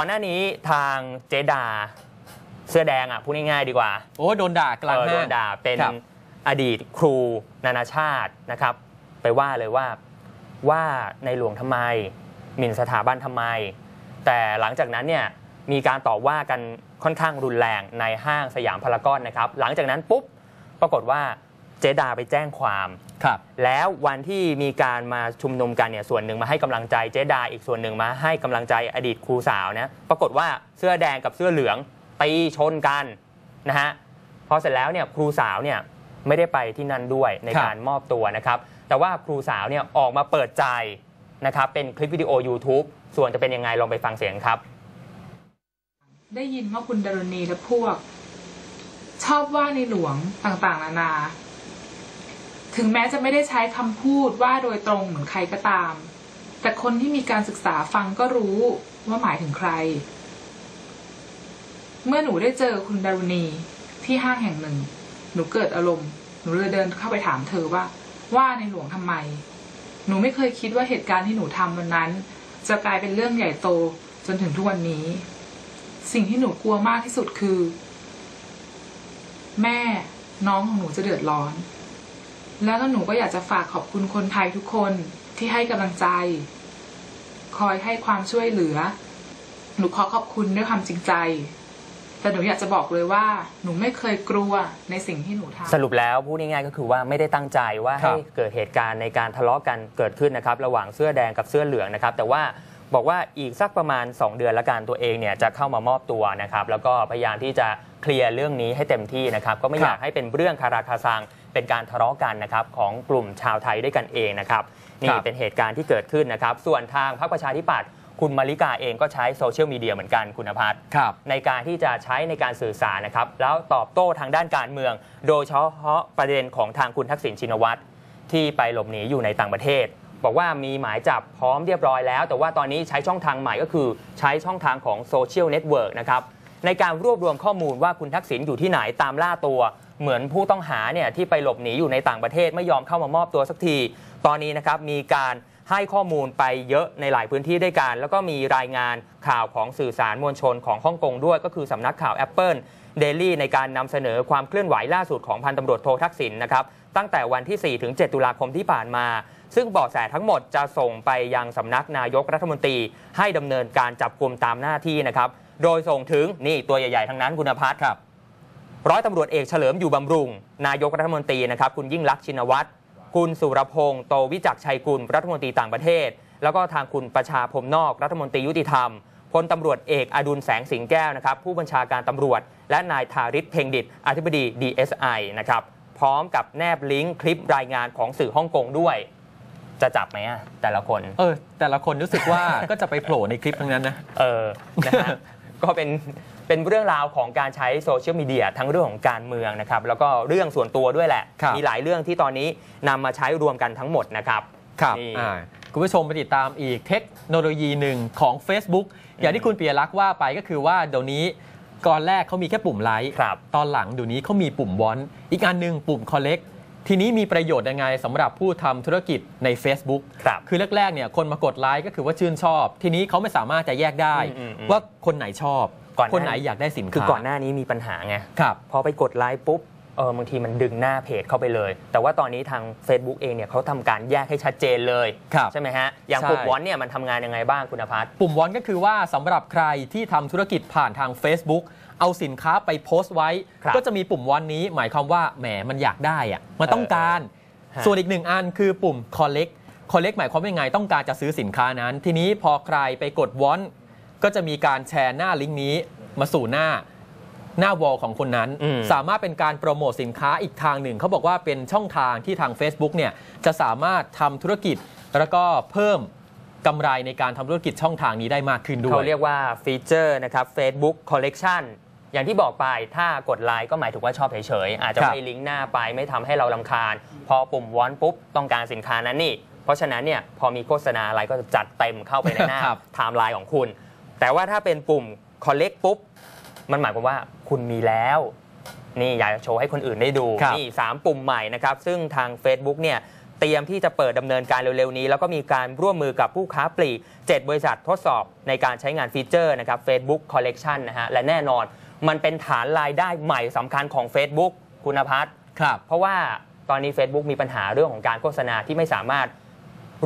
ก่อนหน้านี้ทางเจดา เสื้อแดงอะพูดง่ายๆดีกว่าโอ้โดนด่ากลางเออห้าโดงนด่าเป็นครับ อดีตครูนานาชาตินะครับ ไปว่าเลยว่าว่าในหลวงทำไมหมิ่นสถาบันทำไม แต่หลังจากนั้นเนี่ยมีการต่อว่ากันค่อนข้างรุนแรงในห้างสยามพารากอนนะครับ หลังจากนั้นปุ๊บปรากฏว่า เจดาไปแจ้งความ ครับ แล้ววันที่มีการมาชุมนุมกันเนี่ยส่วนหนึ่งมาให้กำลังใจเจดาอีกส่วนหนึ่งมาให้กำลังใจอดีตครูสาวนะปรากฏว่าเสื้อแดงกับเสื้อเหลืองตีชนกันนะฮะพอเสร็จแล้วเนี่ยครูสาวเนี่ยไม่ได้ไปที่นั่นด้วยในครับ การมอบตัวนะครับ แต่ว่าครูสาวเนี่ยออกมาเปิดใจนะครับเป็นคลิปวิดีโอ YouTube ส่วนจะเป็นยังไงลองไปฟังเสียงครับ ได้ยินว่าคุณดารณีและพวก ชอบว่าในหลวงต่างๆ นานา ถึงแม้จะไม่ได้ใช้คำพูดว่าโดยตรงเหมือนใครก็ตาม แต่คนที่มีการศึกษาฟังก็รู้ว่าหมายถึงใคร เมื่อหนูได้เจอคุณดารุณีที่ห้างแห่งหนึ่ง หนูเกิดอารมณ์ หนูเลยเดินเข้าไปถามเธอว่า ว่าในหลวงทำไม หนูไม่เคยคิดว่าเหตุการณ์ที่หนูทำวันนั้น จะกลายเป็นเรื่องใหญ่โตจนถึงทุกวันนี้ สิ่งที่หนูกลัวมากที่สุดคือ แม่น้องของหนูจะเดือดร้อน แล้วก็หนูก็อยากจะฝากขอบคุณคนไทยทุกคนที่ให้กำลังใจ คอยให้ความช่วยเหลือ หนูขอขอบคุณด้วยความจริงใจแต่หนูอยากจะบอกเลยว่าหนูไม่เคยกลัวในสิ่งที่หนูทำสรุปแล้วพูดง่ายๆก็คือว่าไม่ได้ตั้งใจว่าครัให้บเกิดเหตุการณ์ในการทะเลาะกันเกิดขึ้นนะครับ ระหว่างเสื้อแดงกับเสื้อเหลืองนะครับ แต่ว่าบอกว่าอีกสักประมาณ 2 เดือนละกันตัวเองเนี่ยจะเข้ามามอบตัวนะครับ แล้วก็พยายามที่จะ เคลียร์เรื่องนี้ให้เต็มที่นะครับ ก็ไม่ครับอยากให้เป็นเรื่องคาราคาซังเป็นการทะเลาะกันนะครับของกลุ่มชาวไทยด้วยกันเองนะครับนี่เป็นเหตุการณ์ที่เกิดขึ้นนะครับ ส่วนทางพรรคประชาธิปัตย์คุณมาริกาเองก็ใช้โซเชียลมีเดียเหมือนกันคุณพัฒน์ครับในการที่จะใช้ในการสื่อสารนะครับ แล้วตอบโต้ทางด้านการเมือง โดยเฉพาะประเด็นของทางคุณทักษิณชินวัตรที่ไปหลบหนีอยู่ในต่างประเทศ บอกว่ามีหมายจับพร้อมเรียบร้อยแล้ว แต่ว่าตอนนี้ใช้ช่องทางใหม่ก็คือใช้ช่องทางของโซเชียลเน็ตเวิร์กนะครับ ในการรวบรวมข้อมูลว่าคุณทักษิณอยู่ที่ไหนตามล่าตัว เหมือนผู้ต้องหาเนี่ยที่ไปหลบหนีอยู่ในต่างประเทศไม่ยอมเข้ามามอบตัวสักที ตอนนี้นะครับมีการให้ข้อมูลไปเยอะในหลายพื้นที่ด้วยกัน แล้วก็มีรายงานข่าวของสื่อสารมวลชนของฮ่องกงด้วย ก็คือสำนักข่าว Apple Daily ในการนำเสนอความเคลื่อนไหวล่าสุดของพันตำรวจโททักษิณนะครับตั้งแต่วันที่ 4 ถึง 7 ตุลาคมที่ผ่านมา ซึ่งเบาะแสทั้งหมดจะส่งไปยังสำนักนายกรัฐมนตรี ให้ดำเนินการจับกลุ่มตามหน้าที่นะครับ โดยส่งถึงนี่ตัวใหญ่ๆทั้งนั้นคุณพัฒน์ครับ ร้อยตำรวจเอกเฉลิมอยู่บำรุง นายกรัฐมนตรีนะครับคุณยิ่งลักษณ์ชินวัตรคุณสุรพงษ์โตวิจักรชัยกุลรัฐมนตรีต่างประเทศ แล้วก็ทางคุณประชาพรมนอกรัฐมนตรียุติธรรมพลตำรวจเอกอดุลแสงสิงแก้วนะครับผู้บัญชาการตำรวจ และนายทาริศเพ่งดิตอธิบดี DSI นะครับพร้อมกับแนบลิงก์คลิปรายงานของสื่อฮ่องกงด้วย จะจับไหมอะแต่ละคน เออ แต่ละคนรู้สึกว่า ก็จะไปโผล่ในคลิปทั้งนั้นนะ เออ นะฮะ ก็เป็น เป็นเรื่องราวของการใช้โซเชียลมีเดียทั้งเรื่องของการเมืองนะครับ แล้วก็เรื่องส่วนตัวด้วยแหละ ครับ มีหลายเรื่องที่ตอนนี้นำมาใช้รวมกันทั้งหมดนะครับ ครับนี่ อ่าคุณผู้ชมไปติดตามอีกเทคโนโลยีหนึ่งของ Facebook อย่างที่คุณปียรักษ์ว่าไปก็คือว่าเดี๋ยวนี้ก่อนแรกเขามีแค่ปุ่มไลค์ ครับ ตอนหลังเดี๋ยวนี้เขามีปุ่มวอนอีกอันหนึ่งปุ่ม collect ทีนี้มีประโยชน์ยังไงสำหรับผู้ทำธุรกิจใน Facebook ครับคือแรกๆเนี่ยคนมากดไลค์ก็คือว่าชื่นชอบ ทีนี้เขาไม่สามารถจะแยกได้อืมอืมว่าคนไหนชอบก่อนหน้าคนไหนอยากได้สินค้าคือก่อนหน้านี้มีปัญหาไงครับพอไปกดไลค์ปุ๊บ เออบางทีมันดึงหน้าเพจเข้าไปเลย แต่ว่าตอนนี้ทาง Facebook เองเนี่ยเขาทำการแยกให้ชัดเจนเลย ครับใช่ไหมฮะ อย่างใช่ ปุ่มวอนเนี่ยมันทำงานยังไงบ้างคุณพัฒน์ปุ่มวอนก็คือว่าสำหรับใครที่ทำธุรกิจผ่านทาง Facebook เอาสินค้าไปโพสต์ไว้ ครับก็จะมีปุ่มวอนนี้ หมายความว่าแหมมันอยากได้อะมันต้องการฮะส่วนอีกหนึ่งอันคือปุ่ม collect collect หมายความว่ายังไงต้องการจะซื้อสินค้านั้น ทีนี้พอใครไปกดวอนก็จะมีการแชร์หน้าลิงก์นี้มาสู่หน้า หน้าวอลของคนนั้นอืมสามารถเป็นการโปรโมทสินค้าอีกทางหนึ่ง เขาบอกว่าเป็นช่องทางที่ทาง Facebook เนี่ยจะสามารถทำธุรกิจแล้วก็เพิ่มกำไรในการทำธุรกิจช่องทางนี้ได้มากขึ้นด้วยเขาเรียกว่าฟีเจอร์นะครับ Facebook Collection อย่างที่บอกไปถ้ากดไลค์ก็หมายถึงว่าชอบเฉยๆ อาจจะครับไม่ลิงก์หน้าไปไม่ทำให้เราลำคาญ พอปุ่มวอนปุ๊บ ต้องการสินค้านั้นนี่ เพราะฉะนั้นเนี่ยพอมีโฆษณาอะไรก็จะจัดเต็มเข้าไปในหน้าครับไทม์ไลน์ของคุณ แต่ว่าถ้าเป็นปุ่ม Collect ปุ๊บ มันหมายความว่าคุณมีแล้ว นี่อยากจะโชว์ให้คนอื่นได้ดู ครับ นี่ 3 ปุ่มใหม่นะครับ ซึ่งทาง Facebook เนี่ยเตรียมที่จะเปิดดำเนินการเร็วๆนี้ แล้วก็มีการร่วมมือกับผู้ค้าปลีก 7 บริษัททดสอบในการใช้งานฟีเจอร์นะครับ Facebook Collection นะฮะ และแน่นอน มันเป็นฐานรายได้ใหม่สำคัญของ Facebook คุณพัฒน์ ครับ เพราะว่าตอนนี้ Facebook มีปัญหาเรื่องของการโฆษณาที่ไม่สามารถ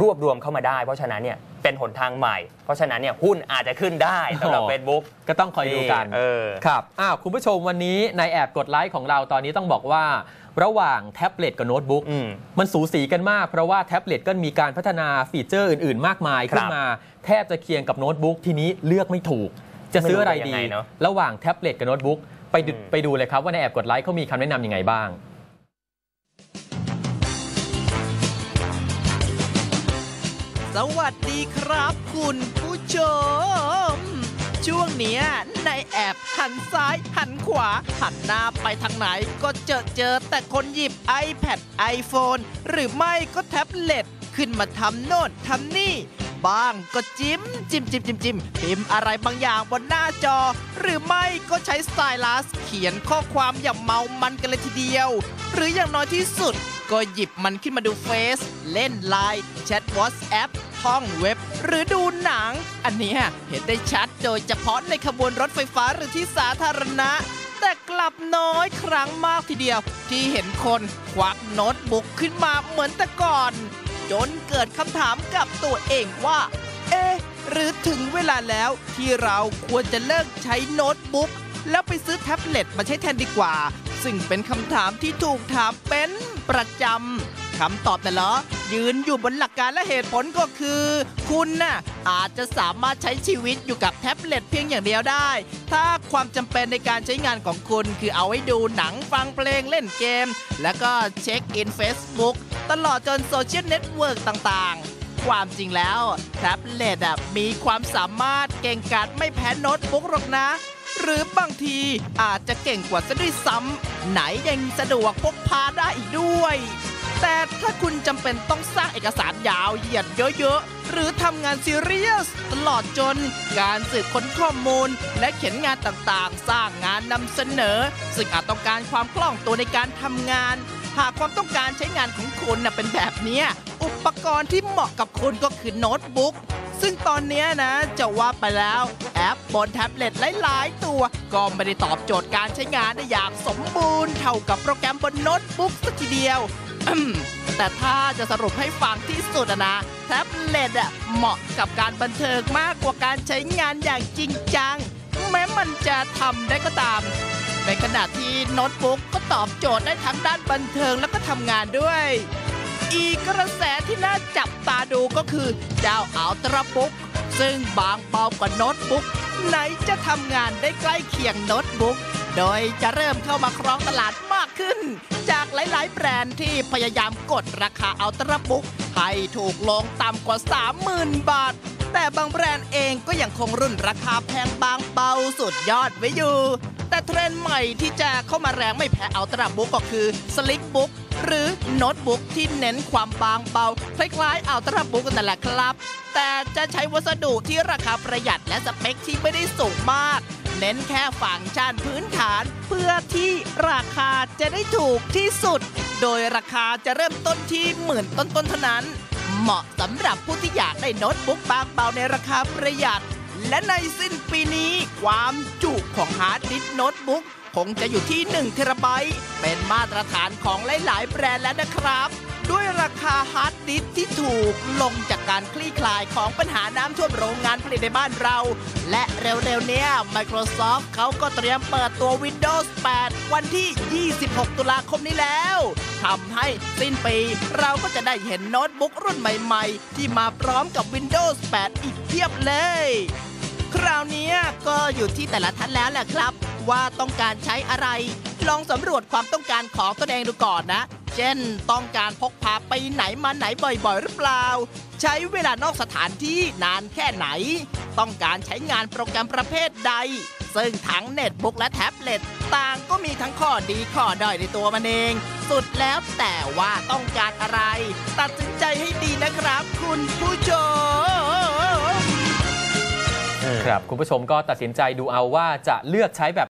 รวบรวมเข้ามาได้ เพราะฉะนั้นเนี่ยเป็นหนทางใหม่ เพราะฉะนั้นเนี่ยหุ้นอาจจะขึ้นได้สำหรับอ๋อ Facebook ก็ต้องคอยดูกันเออครับอ้าวคุณผู้ชมวันนี้ในแอบกดไลค์ของเราตอนนี้ต้องบอกว่า ระหว่างแท็บเล็ตกับโน้ตบุ๊กอืมมันสูสีกันมาก เพราะว่าแท็บเล็ตก็มีการพัฒนาฟีเจอร์อื่น ๆ มากมายครับขึ้นมา แทบจะเคียงกับโน้ตบุ๊กทีนี้เลือกไม่ถูก จะซื้ออะไรไม่รู้จะยัดีงไงเนอะระหว่างแท็บเล็ตกับโน้ตบุ๊กไปดูอืมไปดูเลยครับว่าในแอบกดไลค์เขามีคำแนะนำยังไงบ้าง สวัสดีครับคุณผู้ชม ช่วงเนี้ยในแอบหันซ้ายหันขวา หันหน้าไปทางไหนก็เจอเจอแต่คนหยิบ iPad iPhone หรือไม่ก็แท็บเล็ตขึ้นมาทำโน่นทำนี่ บ้างก็จิ้มจิ้มจิ้มจิ้มจิ้มพิมพ์อะไรบางอย่างบนหน้าจอ หรือไม่ก็ใช้สไตลัสเขียนข้อความอย่างเมามันกันเลยทีเดียว หรืออย่างน้อยที่สุด ก็หยิบมันขึ้นมาดูเฟซเล่นไลน์แชทวอทแอปท่องเว็บ หรือดูหนัง อันนี้เห็นได้ชัดโดยเฉพาะในขบวนรถไฟฟ้าหรือที่สาธารณะ แต่กลับน้อยครั้งมากทีเดียว ที่เห็นคนควักโน้ตบุ๊กขึ้นมาเหมือนแต่ก่อน จนเกิดคำถามกับตัวเองว่า เอ๊ะหรือถึงเวลาแล้วที่เราควรจะเลิกใช้โน้ตบุ๊กแล้วไปซื้อแท็บเล็ตมาใช้แทนดีกว่า ซึ่งเป็นคำถามที่ถูกถามเป็นประจำคำตอบน่ะเหรอยืนอยู่บนหลักการและเหตุผลก็คือ คุณน่ะอาจจะสามารถใช้ชีวิตอยู่กับแท็บเล็ตเพียงอย่างเดียวได้ ถ้าความจำเป็นในการใช้งานของคุณ คือเอาไว้ดูหนังฟังเพลงเล่นเกม แล้วก็เช็คอิน Facebook ตลอดจนโซเชียลเน็ตเวิร์กต่างๆความจริงแล้ว แท็บเล็ตอะมีความสามารถเก่งกาจไม่แพ้โน้ตบุ๊กหรอกนะ หรือบางทีอาจจะเก่งกว่าซะด้วยซ้ำไหนยังสะดวกพกพาได้อีกด้วย แต่ถ้าคุณจำเป็นต้องสร้างเอกสารยาวเหยียดเยอะๆ หรือทำงานซีเรียสตลอดจน การสืบค้นข้อมูล และเขียนงานต่างๆ สร้างงานนำเสนอ ซึ่งอาจต้องการความคล่องตัวในการทำงานหากความต้องการใช้งานของคุณนะเป็นแบบนี้ อุปกรณ์ที่เหมาะกับคุณก็คือโน้ตบุ๊ก ซึ่งตอนนี้นะ จะว่าไปแล้ว แอปบนแท็บเล็ตหลาย ๆ ตัว ก็ไม่ได้ตอบโจทย์การใช้งานได้อย่างสมบูรณ์เท่ากับโปรแกรมบนโน้ตบุ๊กสักทีเดียว แต่ถ้าจะสรุปให้ฟังที่สุดนะแท็บเล็ตอะเหมาะกับการบันเทิงมากกว่าการใช้งานอย่างจริงจัง แม้มันจะทำได้ก็ตาม ในขณะที่โน้ตบุ๊กก็ตอบโจทย์ได้ทั้งด้านบันเทิงแล้วก็ทำงานด้วย อีกกระแสที่น่าจับตาดูก็คือ เจ้าอัลตร้าบุ๊กซึ่งบางเบากว่าโน้ตบุ๊กไหนจะทำงานได้ใกล้เคียงโน้ตบุ๊กโดยจะเริ่มเข้ามาครองตลาดมากขึ้น จากหลาย ๆ แบรนด์ที่พยายามกดราคาอัลตร้าบุ๊กให้ถูกลงต่ำกว่า 30,000 บาท แต่บางแบรนด์เองก็ยังคงรุ่นราคาแพงบางเบาสุดยอดไว้อยู่ แต่เทรนด์ใหม่ที่จะเข้ามาแรงไม่แพ้อัลตร้าบุ๊กก็คือสลิกบุ๊กหรือโน้ตบุ๊กที่เน้นความบางเบา คล้ายๆอัลตร้าบุ๊กนั่นแหละครับ แต่จะใช้วัสดุที่ราคาประหยัดและสเปคที่ไม่ได้สูงมาก เน้นแค่ฟังก์ชันพื้นฐาน เพื่อที่ราคาจะได้ถูกที่สุด โดยราคาจะเริ่มต้นที่หมื่นต้นๆเท่านั้น เหมาะสำหรับผู้ที่อยากได้โน้ตบุ๊กบางเบาในราคาประหยัด และในสิ้นปีนี้ความจุของฮาร์ดดิสก์โน้ตบุ๊กคงจะอยู่ที่1เทราไบต์เป็นมาตรฐานของหลาย ๆ แบรนด์แล้วนะครับ ด้วยราคาฮาร์ดดิสที่ถูกลงจากการคลี่คลายของปัญหาน้ำท่วมโรงงานผลิตในบ้านเรา และเร็วๆเนี้ย Microsoft เขาก็เตรียมเปิดตัว Windows 8 วันที่ 26 ตุลาคมนี้แล้วทำให้สิ้นปีเราก็จะได้เห็นโน้ตบุ๊กรุ่นใหม่ๆ ที่มาพร้อมกับ Windows 8 อีกเพียบเลย คราวนี้ก็อยู่ที่แต่ละท่านแล้วแหละครับ ว่าต้องการใช้อะไร ลองสำรวจความต้องการของตนเองดูก่อนนะ เช่น ต้องการพกพาไปไหนมาไหนบ่อยๆ หรือเปล่า ใช้เวลานอกสถานที่นานแค่ไหน ต้องการใช้งานโปรแกรมประเภทใด ซึ่งทั้งเน็ตบุ๊กและแท็บเล็ตต่างก็มีทั้งข้อดีข้อด้อยในตัวมันเอง สุดแล้วแต่ว่าต้องการอะไร ตัดสินใจให้ดีนะครับ คุณผู้ชมครับคุณผู้ชมก็ตัดสินใจดูเอาว่าจะเลือกใช้แบบ